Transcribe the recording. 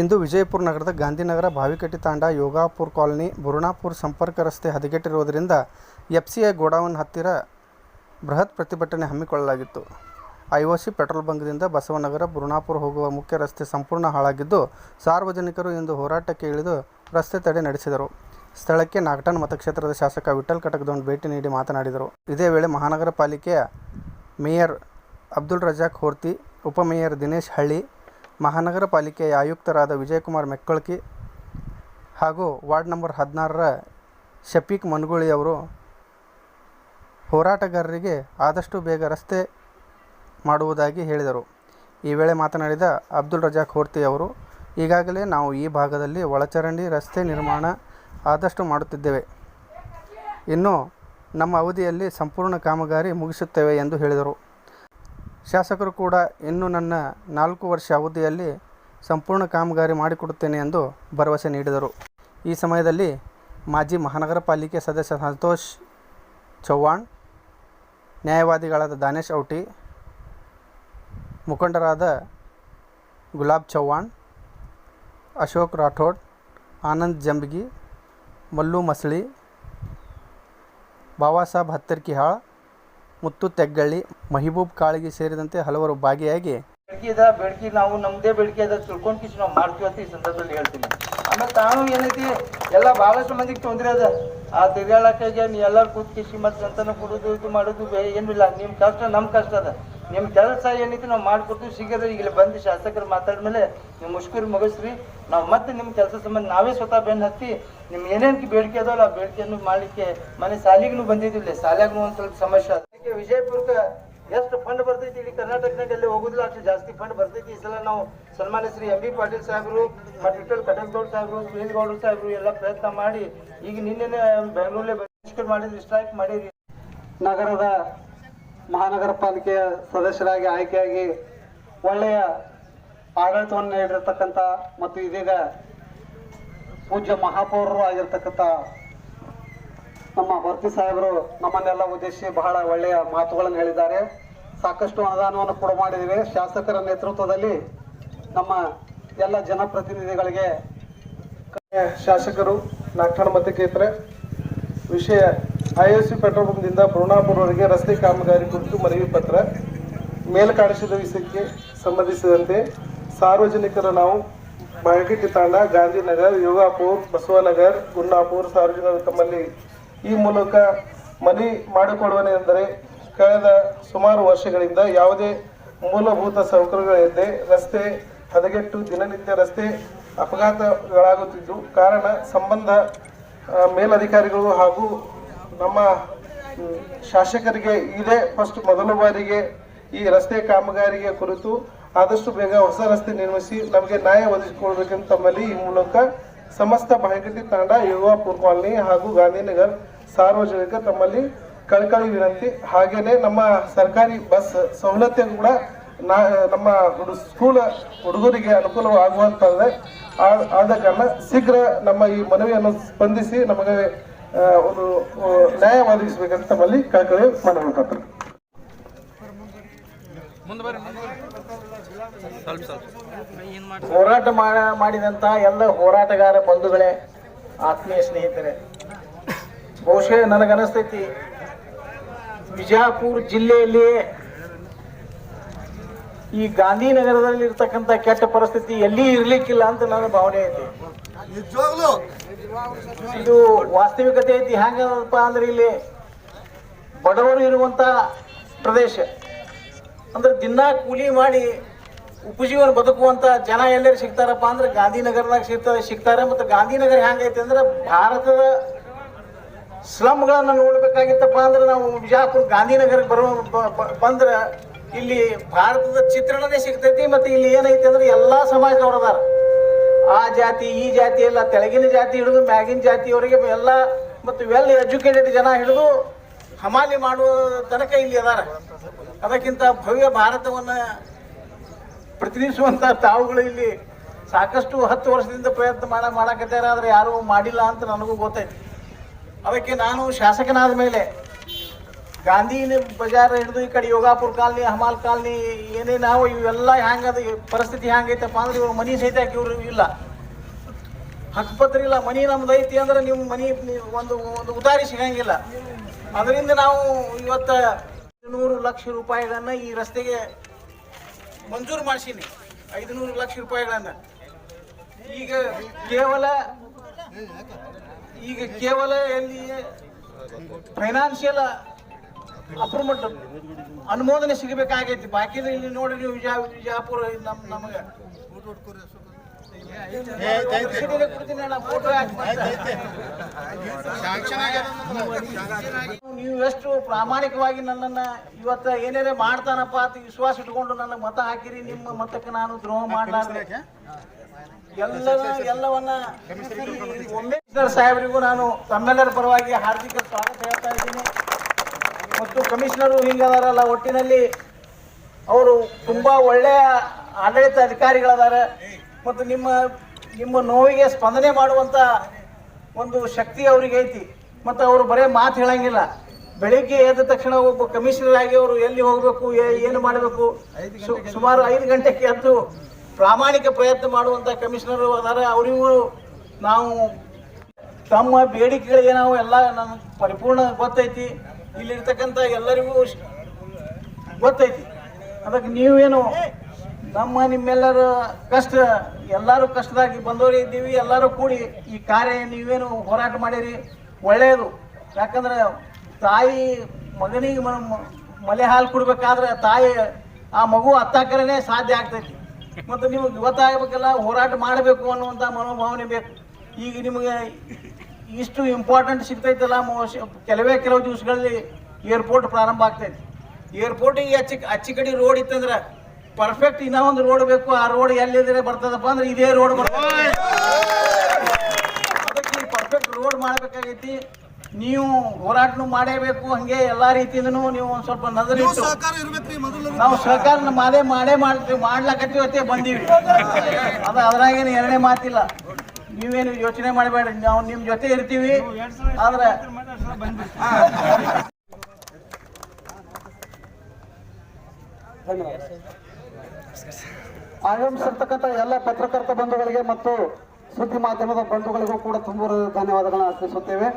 ಇಂದು ವಿಜಯಪುರ ನಗರದ ಗಾಂಧಿನಗರ ಭಾವಿಕಟ್ಟಿ ತಾಂಡ ಯೋಗಾಪುರ್ ಕಾಲೋನಿ ಬುರುಣಾಪುರ್ ಸಂಪರ್ಕ ರಸ್ತೆ ಹದಗೆಟ್ಟಿರುವುದರಿಂದ ಎಫ್ಸಿಐ ಗೋಡೌನ್ ಹತ್ತಿರ ಬೃಹತ್ ಪ್ರತಿಭಟನೆ ಹಮ್ಮಿಕೊಳ್ಳಲಾಗಿತ್ತು. ಐಒಸಿ ಪೆಟ್ರೋಲ್ ಬಂಕ್ದಿಂದ ಬಸವನಗರ ಬುರುಣಾಪುರ ಹೋಗುವ ಮುಖ್ಯ ರಸ್ತೆ ಸಂಪೂರ್ಣ ಹಾಳಾಗಿದ್ದು, ಸಾರ್ವಜನಿಕರು ಇಂದು ಹೋರಾಟಕ್ಕೆ ಇಳಿದು ರಸ್ತೆ ತಡೆ ನಡೆಸಿದರು. ಸ್ಥಳಕ್ಕೆ ನಾಗಟನ್ ಮತಕ್ಷೇತ್ರದ ಶಾಸಕ ವಿಠಲ್ ಕಟಕದೊಂದು ಭೇಟಿ ನೀಡಿ ಮಾತನಾಡಿದರು. ಇದೇ ವೇಳೆ ಮಹಾನಗರ ಪಾಲಿಕೆಯ ಮೇಯರ್ ಅಬ್ದುಲ್ ರಜಾಕ್ ಹೋರ್ತಿ ಉಪಮೇಯರ್ ದಿನೇಶ್ ಹಳ್ಳಿ ಮಹಾನಗರ ಪಾಲಿಕೆಯ ಆಯುಕ್ತರಾದ ವಿಜಯಕುಮಾರ್ ಮೆಕ್ಕಳ್ಕಿ ಹಾಗೂ ವಾರ್ಡ್ ನಂಬರ್ ಹದಿನಾರರ ಶಫೀಕ್ ಮನ್ಗುಳಿ ಅವರು ಹೋರಾಟಗಾರರಿಗೆ ಆದಷ್ಟು ಬೇಗ ರಸ್ತೆ ಮಾಡುವುದಾಗಿ ಹೇಳಿದರು. ಈ ವೇಳೆ ಮಾತನಾಡಿದ ಅಬ್ದುಲ್ ರಜಾಕ್ ಹೋರ್ತಿ ಅವರು, ಈಗಾಗಲೇ ನಾವು ಈ ಭಾಗದಲ್ಲಿ ಒಳಚರಂಡಿ ರಸ್ತೆ ನಿರ್ಮಾಣ ಆದಷ್ಟು ಮಾಡುತ್ತಿದ್ದೇವೆ. ಇನ್ನು ನಮ್ಮ ಅವಧಿಯಲ್ಲಿ ಸಂಪೂರ್ಣ ಕಾಮಗಾರಿ ಮುಗಿಸುತ್ತೇವೆ ಎಂದು ಹೇಳಿದರು. ಶಾಸಕರು ಕೂಡ ಇನ್ನು ನನ್ನ ನಾಲ್ಕು ವರ್ಷ ಅವಧಿಯಲ್ಲಿ ಸಂಪೂರ್ಣ ಕಾಮಗಾರಿ ಮಾಡಿಕೊಡುತ್ತೇನೆ ಎಂದು ಭರವಸೆ ನೀಡಿದರು. ಈ ಸಮಯದಲ್ಲಿ ಮಾಜಿ ಮಹಾನಗರ ಪಾಲಿಕೆ ಸದಸ್ಯ ಸಂತೋಷ್ ಚೌಹಾಣ್ ನ್ಯಾಯವಾದಿಗಳಾದ ದಾನೇಶ್ ಔಟಿ, ಮುಖಂಡರಾದ ಗುಲಾಬ್ ಚೌಹಾಣ್ ಅಶೋಕ್ ರಾಠೋಡ್, ಆನಂದ್ ಜಂಬಗಿ, ಮಲ್ಲು ಮಸಳಿ ಬಾಬಾಸಾಬ್ ಹತ್ತರ್ಕಿಹಾಳ್ ಮುತ್ತು ತೆಗ್ಗಳ್ಳಿ, ಮಹಿಬೂಬ್ ಕಾಳಗಿ ಸೇರಿದಂತೆ ಹಲವರು ಭಾಗಿಯಾಗಿ ಬೇಡಿಕೆ ಇದೆ ಬೇಡಿಕೆ ನಾವು ನಮ್ದೇ ಬೇಡಿಕೆ ಇದೆ ತಿಳ್ಕೊಂಡ್ ಕಿಶ್ ನಾವು ಮಾಡ್ತೀವಿ ಅಂತ ಈ ಸಂದರ್ಭದಲ್ಲಿ ಹೇಳ್ತೀನಿ. ಆಮೇಲೆ ತಾನು ಏನೈತಿ, ಎಲ್ಲ ಬಹಳಷ್ಟು ಮಂದಿಗೆ ತೊಂದರೆ ಅದ. ಆ ತಿರ್ಗಾಳಕ್ಕಾಗೆ ನೀ ಎಲ್ಲರೂ ಕೂತ್ ಕಿಶಿ ಮತ್ತೆ ಸಂತಾನ ಕೊಡೋದು, ಇದು ಮಾಡೋದು ಏನಿಲ್ಲ ನಿಮ್ಮ ಕಷ್ಟ ನಮ್ಮ ಕಷ್ಟ ಅದ. ನಿಮ್ಮ ಕೆಲಸ ಏನೈತಿ ನಾವು ಮಾಡ್ಕೊಡ್ತೀವಿ, ಶೀಘ್ರ ಈಗ ಬಂದು ಶಾಸಕರು ಮಾತಾಡ್ಮೇಲೆ ನೀವು ಮುಷ್ಕರಿ ಮುಗಿಸ್ರಿ. ನಾವು ಮತ್ತೆ ನಿಮ್ಮ ಕೆಲಸ ಸಂಬಂಧ ನಾವೇ ಸ್ವತಃ ಬೆನ್ನು ಹತ್ತಿ ನಿಮ್ಮ ಏನೇನು ಬೇಡಿಕೆ ಅದಾವಲ್ಲ, ಆ ಬೇಡಿಕೆಯನ್ನು ಮಾಡ್ಲಿಕ್ಕೆ ಮನೆ ಸಾಲಿಗೂ ಬಂದಿದ್ದಿಲ್ಲ ಸಾಲ್ಯಾಗೂ ಒಂದು ಸ್ವಲ್ಪ ಸಮಸ್ಯೆ ಅದ ಅದಕ್ಕೆ ವಿಜಯಪುರಕ್ಕೆ ಎಷ್ಟು ಫಂಡ್ ಬರ್ತೈತಿ? ಇಲ್ಲಿ ಕರ್ನಾಟಕನಾಗ ಅಲ್ಲಿ ಹೋಗುದಿಲ್ಲ, ಅಷ್ಟು ಜಾಸ್ತಿ ಫಂಡ್ ಬರ್ತೈತಿ. ಈ ಸಲ ನಾವು ಸನ್ಮಾನ್ಯ ಶ್ರೀ ಎಂ ಬಿ ಪಾಟೀಲ್ ಸಾಹೇಬರು ಮತ್ತು ವಿಠಲ್ ಕಟಕ್ಗೌಡ್ ಸಾಹೇಬರು, ಸುನೀಲ್ ಗೌಡ್ರು ಸಾಹೇಬರು ಎಲ್ಲ ಪ್ರಯತ್ನ ಮಾಡಿ, ಈಗ ನಿನ್ನೆ ಬೆಂಗಳೂರಲ್ಲೇ ಬಹಿಷ್ಕಾರ ಮಾಡಿದ್ರಿ, ಸ್ಟ್ರೈಕ್ ಮಾಡಿದ್ರಿ ನಗರದ ಮಹಾನಗರ ಪಾಲಿಕೆಯ ಸದಸ್ಯರಾಗಿ ಆಯ್ಕೆಯಾಗಿ ಒಳ್ಳೆಯ ಆಡಳಿತವನ್ನು ನೀಡಿರ್ತಕ್ಕಂಥ ಮತ್ತು ಇದೀಗ ಪೂಜ್ಯ ಮಹಾಪೌರರು ಆಗಿರ್ತಕ್ಕಂಥ ನಮ್ಮ ಭರ್ತಿ ಸಾಹೇಬರು ನಮ್ಮನ್ನೆಲ್ಲ ಉದ್ದೇಶಿಸಿ ಬಹಳ ಒಳ್ಳೆಯ ಮಾತುಗಳನ್ನು ಹೇಳಿದ್ದಾರೆ. ಸಾಕಷ್ಟು ಅನುದಾನವನ್ನು ಕೂಡ ಮಾಡಿದ್ದೀವಿ. ಶಾಸಕರ ನೇತೃತ್ವದಲ್ಲಿ ನಮ್ಮ ಎಲ್ಲ ಜನಪ್ರತಿನಿಧಿಗಳಿಗೆ ಶಾಸಕರು ನಾಗಠಾಣ ಮತಕ್ಷೇತ್ರ ವಿಷಯ ಐಎಸ್ಸಿ ಪೆಟ್ರೋಲ್ ಬಂಕ್ದಿಂದ ಪೂರ್ಣಾಪುರವರೆಗೆ ರಸ್ತೆ ಕಾಮಗಾರಿ ಕುರಿತು ಮನವಿ ಪತ್ರ. ಮೇಲ್ಕಾಣಿಸಿದ ವಿಷಯಕ್ಕೆ ಸಂಬಂಧಿಸಿದಂತೆ ಸಾರ್ವಜನಿಕರು ನಾವು ಬಾಗೇಟಿ ತಾಂಡ ಗಾಂಧಿನಗರ್, ಯೋಗಾಪುರ್, ಬಸವನಗರ್, ಗುಂಡಾಪುರ್, ಸಾರ್ವಜನಿಕರು ತಮ್ಮಲ್ಲಿ ಈ ಮೂಲಕ ಮನಿ ಮಾಡಿಕೊಡುವನೆ ಎಂದರೆ ಕಳೆದ ಸುಮಾರು ವರ್ಷಗಳಿಂದ ಯಾವುದೇ ಮೂಲಭೂತ ಸೌಕರ್ಯಗಳಿಲ್ಲದೆ ರಸ್ತೆ, ಹದಗೆಟ್ಟು ದಿನನಿತ್ಯ ರಸ್ತೆ ಅಪಘಾತಗಳಾಗುತ್ತಿದ್ದು, ಕಾರಣ ಸಂಬಂಧ ಮೇಲಧಿಕಾರಿಗಳು ಹಾಗೂ ನಮ್ಮ ಶಾಸಕರಿಗೆ ಇದೇ ಫಸ್ಟ್ ಮೊದಲ ಬಾರಿಗೆ ಈ ರಸ್ತೆ ಕಾಮಗಾರಿಗೆ ಕುರಿತು ಆದಷ್ಟು ಬೇಗ ಹೊಸ ರಸ್ತೆ ನಿರ್ಮಿಸಿ ನಮಗೆ ನ್ಯಾಯ ಒದಗಿಸಿಕೊಳ್ಬೇಕೆಂದು ತಮ್ಮಲ್ಲಿ ಈ ಮೂಲಕ ಸಮಸ್ತ ಬಾಗೇಟಿ ತಾಂಡ ಯುವಾಪುರ್ ಕಾಲನಿ ಹಾಗೂ ಗಾಂಧಿನಗರ್ ಸಾರ್ವಜನಿಕ ತಮ್ಮಲ್ಲಿ ಕಳಕಳಿ ವಿನಂತಿ. ಹಾಗೇನೆ ನಮ್ಮ ಸರ್ಕಾರಿ ಬಸ್ ಸವಲತ್ತು ಕೂಡ ನಾ, ನಮ್ಮ ಸ್ಕೂಲ್ ಹುಡುಗರಿಗೆ ಅನುಕೂಲವಾಗುವಂತಂದ್ರೆ ಆದ ಕಾರಣ ಶೀಘ್ರ ನಮ್ಮ ಈ ಮನವಿಯನ್ನು ಸ್ಪಂದಿಸಿ ನಮಗೆ ಒಂದು ನ್ಯಾಯ ಒದಗಿಸಬೇಕಂತ ತಮ್ಮಲ್ಲಿ ಕಳಕಳಿ ಮಾಡಬೇಕಾಗ್ತದೆ. ಹೋರಾಟ ಮಾಡ- ಮಾಡಿದಂತ ಎಲ್ಲ ಹೋರಾಟಗಾರ ಬಂಧುಗಳೇ, ಆತ್ಮೀಯ ಸ್ನೇಹಿತರೆ ಬಹುಶಃ ನನಗನಿಸ್ತೈತಿ ಬಿಜಾಪುರ ಜಿಲ್ಲೆಯಲ್ಲಿ ಈ ಗಾಂಧಿನಗರದಲ್ಲಿ ಇರ್ತಕ್ಕಂಥ ಕೆಟ್ಟ ಪರಿಸ್ಥಿತಿ ಎಲ್ಲಿ ಇರ್ಲಿಕ್ಕಿಲ್ಲ ಅಂತ ನನ್ನ ಭಾವನೆ ಐತಿ. ಇದು ವಾಸ್ತವಿಕತೆ ಐತಿ ಹೆಂಗಪ್ಪ ಅಂದ್ರೆ ಇಲ್ಲಿ ಬಡವರು ಇರುವಂತ ಪ್ರದೇಶ. ಅಂದ್ರೆ ದಿನಾ ಕೂಲಿ ಮಾಡಿ ಉಪಜೀವನ ಬದುಕುವಂತ ಜನ ಎಲ್ಲರೂ ಸಿಗ್ತಾರಪ್ಪ ಅಂದ್ರೆ ಗಾಂಧಿನಗರದಾಗ ಸಿಗ್ತಾರೆ ಸಿಗ್ತಾರೆ. ಮತ್ತು ಗಾಂಧಿನಗರ ಹೆಂಗೈತೆ ಅಂದ್ರೆ ಭಾರತದ ಸ್ಲಮ್ಗಳನ್ನ ನೋಡ್ಬೇಕಾಗಿತ್ತಪ್ಪ ಅಂದ್ರೆ ನಾವು ಬಿಜಾಪುರ ಗಾಂಧಿನಗರಕ್ಕೆ ಬರೋ ಬಂದ್ರೆ ಇಲ್ಲಿ ಭಾರತದ ಚಿತ್ರಣನೇ ಸಿಗ್ತೈತಿ ಮತ್ತು ಇಲ್ಲಿ ಏನೈತಿ ಅಂದ್ರೆ ಎಲ್ಲಾ ಸಮಾಜದವ್ರು ಅದಾರ. ಆ ಜಾತಿ, ಈ ಜಾತಿ ಎಲ್ಲ ತೆಳಗಿನ ಜಾತಿ ಹಿಡಿದು ಮ್ಯಾಗಿನ ಜಾತಿಯವರಿಗೆ ಎಲ್ಲ ಮತ್ತು ವೆಲ್ ಎಜುಕೇಟೆಡ್ ಜನ ಹಿಡಿದು ಹಮಾಲಿ ಮಾಡುವ ತನಕ ಇಲ್ಲಿ ಅದಾರ. ಅದಕ್ಕಿಂತ ಭವ್ಯ ಭಾರತವನ್ನ ಪ್ರತಿನಿಧಿಸುವಂತ ತಾವುಗಳು ಇಲ್ಲಿ ಸಾಕಷ್ಟು ಹತ್ತು ವರ್ಷದಿಂದ ಪ್ರಯತ್ನ ಮಾಡ ಮಾಡಕತ್ತಾರ ಆದ್ರೆ ಯಾರೂ ಮಾಡಿಲ್ಲ ಅಂತ ನನಗೂ ಗೊತ್ತೈತಿ. ಅದಕ್ಕೆ ನಾನು ಶಾಸಕನಾದ ಮೇಲೆ ಗಾಂಧಿ ಬಜಾರ್ ಹಿಡಿದು ಈ ಕಡೆ ಯೋಗಾಪುರ ಕಾಲನಿ, ಹಮಾಲ್ ಕಾಲನಿ, ಏನೇ ನಾವು ಇವೆಲ್ಲ ಹ್ಯಾಂಗದ ಪರಿಸ್ಥಿತಿ ಹ್ಯಾಂಗೈತಪ್ಪ ಅಂದ್ರೆ ಇವ್ರ ಮನಿ ಸಹಿತ ಇವರು ಇಲ್ಲ? ಹಕ್ಕುಪತ್ರ ಇಲ್ಲ ಮನಿ ನಮ್ದು ಐತಿ ಅಂದ್ರೆ ನಿಮ್ಮ ಮನಿ ಒಂದು ಒಂದು ಉದಾರಿ ಸಿಗಂಗಿಲ್ಲ. ಅದರಿಂದ ನಾವು ಇವತ್ತ ನೂರು ಲಕ್ಷ ರೂಪಾಯಿಗಳನ್ನು ಈ ರಸ್ತೆಗೆ ಮಂಜೂರು ಮಾಡಿಸೀನಿ. ಐದುನೂರು ಲಕ್ಷ ರೂಪಾಯಿಗಳನ್ನ. ಈಗ ಕೇವಲ ಈಗ ಕೇವಲ ಎಲ್ಲಿ ಫೈನಾನ್ಷಿಯಲ್ ಅಪ್ರೂವ್ಮೆಂಟ್ ಅನುಮೋದನೆ ಸಿಗಬೇಕಾಗೈತಿ. ಬಾಕಿದು ಇಲ್ಲಿ ನೋಡಿ ನೀವು ವಿಜಯ ವಿಜಯಪುರ ನಮ್ ನಮಗೆ. ನೀವು ಎಷ್ಟು ಪ್ರಾಮಾಣಿಕವಾಗಿ ನನ್ನನ್ನ ಇವತ್ತ ಏನೇನೇ ಮಾಡ್ತಾನಪ್ಪ ಅಂತ ವಿಶ್ವಾಸ ಇಟ್ಕೊಂಡು ನನ್ನ ಮತ ಹಾಕಿರಿ, ನಿಮ್ಮ ಮತಕ್ಕೆ ನಾನು ದ್ರೋಹ ಮಾಡಲಾರ್ದೆ. ಎಲ್ಲ ಎಲ್ಲವನ್ನ ಒಮ್ಮೆ ಸಾಹೇಬರಿಗೂ ನಾನು ತಮ್ಮೆಲ್ಲರ ಪರವಾಗಿ ಹಾರ್ದಿಕ ಸ್ವಾಗತ ಹೇಳ್ತಾ ಇದ್ದೀನಿ. ಮತ್ತು ಕಮಿಷನರು ಹಿಂಗದಾರಲ್ಲ, ಒಟ್ಟಿನಲ್ಲಿ ಅವರು ತುಂಬಾ ಒಳ್ಳೆಯ ಆಡಳಿತ ಅಧಿಕಾರಿಗಳದಾರೆ ಮತ್ತು ನಿಮ್ಮ ನಿಮ್ಮ ನೋವಿಗೆ ಸ್ಪಂದನೆ ಮಾಡುವಂತ ಒಂದು ಶಕ್ತಿ ಅವರಿಗೆ ಐತಿ. ಮತ್ತು ಅವರು ಬರೇ ಮಾತು ಹೇಳಂಗಿಲ್ಲ. ಬೆಳಿಗ್ಗೆ ಎದ್ದ ತಕ್ಷಣ ಒಬ್ಬ ಕಮಿಷನರ್ ಆಗಿ ಅವರು ಎಲ್ಲಿ ಹೋಗಬೇಕು ಏನು ಮಾಡಬೇಕು? ಸುಮಾರು ಐದು ಗಂಟೆಗೆ ಎದ್ದು ಪ್ರಾಮಾಣಿಕ ಪ್ರಯತ್ನ ಮಾಡುವಂಥ ಕಮಿಷನರ್ ಅದಾರ. ಅವರಿಗೂ ನಾವು ತಮ್ಮ ಬೇಡಿಕೆಗಳಿಗೆ ನಾವು ಎಲ್ಲ ನಮ್ಗೆ ಪರಿಪೂರ್ಣ ಗೊತ್ತೈತಿ. ಇಲ್ಲಿರ್ತಕ್ಕಂಥ ಎಲ್ಲರಿಗೂ ಗೊತ್ತೈತಿ. ಅದಕ್ಕೆ ನೀವೇನು ನಮ್ಮ ನಿಮ್ಮೆಲ್ಲರ ಕಷ್ಟ, ಎಲ್ಲರೂ ಕಷ್ಟದಾಗಿ ಬಂದವರು ಇದ್ದೀವಿ, ಎಲ್ಲರೂ ಕೂಡಿ ಈ ಕಾರ್ಯ ನೀವೇನು ಹೋರಾಟ ಮಾಡಿರಿ ಒಳ್ಳೆಯದು ಯಾಕಂದ್ರೆ ತಾಯಿ ಮಗನಿಗೆ ಮಲೆ ಹಾಲು ಕುಡ್ಬೇಕಾದ್ರೆ ತಾಯಿ ಆ ಮಗು ಹತ್ತಾಕರೇ ಸಾಧ್ಯ ಆಗ್ತೈತಿ. ಮತ್ತು ನಿಮಗೆ ಗೊತ್ತಾಗಬೇಕಲ್ಲ, ಹೋರಾಟ ಮಾಡಬೇಕು ಅನ್ನುವಂಥ ಮನೋಭಾವನೆ ಬೇಕು. ಈಗ ನಿಮಗೆ ಇಷ್ಟು ಇಂಪಾರ್ಟೆಂಟ್ ಸಿಗ್ತೈತಲ್ಲ ಕೆಲವೇ ಕೆಲವು ದಿವಸಗಳಲ್ಲಿ ಏರ್ಪೋರ್ಟ್ ಪ್ರಾರಂಭ ಆಗ್ತೈತಿ. ಏರ್ಪೋರ್ಟಿಗೆ ಅಚ್ಚಿ ಅಚ್ಚಿ ಕಡೆ ರೋಡ್ ಇತ್ತಂದ್ರೆ ಪರ್ಫೆಕ್ಟ್ ಇನ್ನೂ ಒಂದು ರೋಡ್ ಬೇಕು ಆ ರೋಡ್ ಎಲ್ಲಿದ್ರೆ ಬರ್ತದಪ್ಪ ಅಂದ್ರೆ ಇದೇ ರೋಡ್ ಬರ್ತದೆ. ಅದಕ್ಕೆ ಪರ್ಫೆಕ್ಟ್ ರೋಡ್ ಮಾಡ್ಬೇಕಾಗೈತಿ. ನೀವು ಹೋರಾಟನು ಮಾಡೇಬೇಕು ಹಂಗೆ ಎಲ್ಲಾ ರೀತಿಯಿಂದನೂ ನೀವು ಒಂದ್ ಸ್ವಲ್ಪ ನಜರಿಟ್ಟು ನಾವು ಸಹಕಾರ ಮಾಡೇ ಮಾಡೇ ಮಾಡ್ತೀವಿ ಮಾಡ್ಲಾಕತ್ತೀವಿ ಅತ್ತೆ ಬಂದೀವಿ. ಅದ ಅದ್ರಾಗೇನು ಎರಡನೇ ಮಾತಿಲ್ಲ. ನೀವೇನು ಯೋಚನೆ ಮಾಡಬೇಡ್ರಿ ನಾವು ನಿಮ್ ಜೊತೆ ಇರ್ತೀವಿ. ಆದ್ರೆ ಆಗಮಿಸಿರ್ತಕ್ಕಂಥ ಎಲ್ಲ ಪತ್ರಕರ್ತ ಬಂಧುಗಳಿಗೆ ಮತ್ತು ಸುದ್ದಿ ಮಾಧ್ಯಮದ ಬಂಧುಗಳಿಗೂ ಕೂಡ ತುಂಬ ಧನ್ಯವಾದಗಳನ್ನು ಅರ್ಪಿಸುತ್ತೇವೆ.